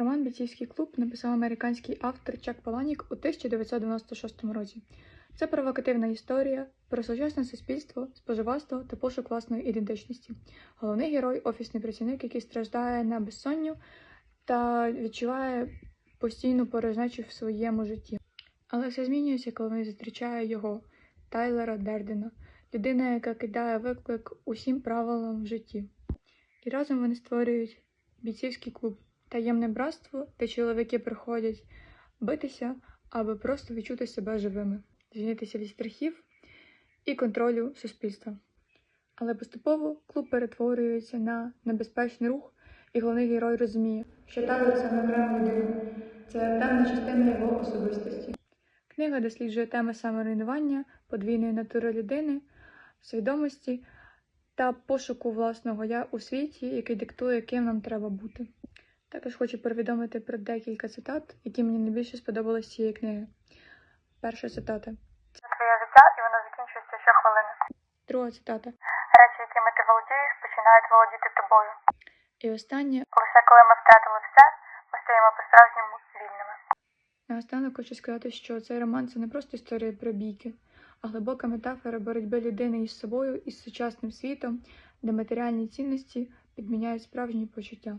Роман Бійцівський клуб написав американський автор Чак Паланік у 1996 році. Це провокативна історія про сучасне суспільство, споживацтво та пошук власної ідентичності. Головний герой офісний працівник, який страждає на безсонню та відчуває постійну порожнечу в своєму житті. Але все змінюється, коли він зустрічає його, Тайлера Дердена, людина, яка кидає виклик усім правилам в житті. І разом вони створюють бійцівський клуб, таємне братство, де чоловіки приходять битися, аби просто відчути себе живими, звільнитися від страхів і контролю суспільства. Але поступово клуб перетворюється на небезпечний рух, і головний герой розуміє, що Тайлер це не окрема людина, це певна частина його особистості. Книга досліджує теми саморуйнування, подвійної натури людини, свідомості та пошуку власного я у світі, який диктує, ким нам треба бути. Також хочу повідомити про декілька цитат, які мені найбільше сподобалися з цієї книги. Перша цитата. Це твоє життя, і воно закінчується щохвилини. Друга цитата. Речі, якими ти володієш, починають володіти тобою. І остання Лише коли ми втратили все, ми стаємо по-справжньому вільними. наостанок хочу сказати, що цей роман це не просто історія про бійки, а глибока метафора боротьби людини із собою і з сучасним світом, де матеріальні цінності підміняють справжні почуття.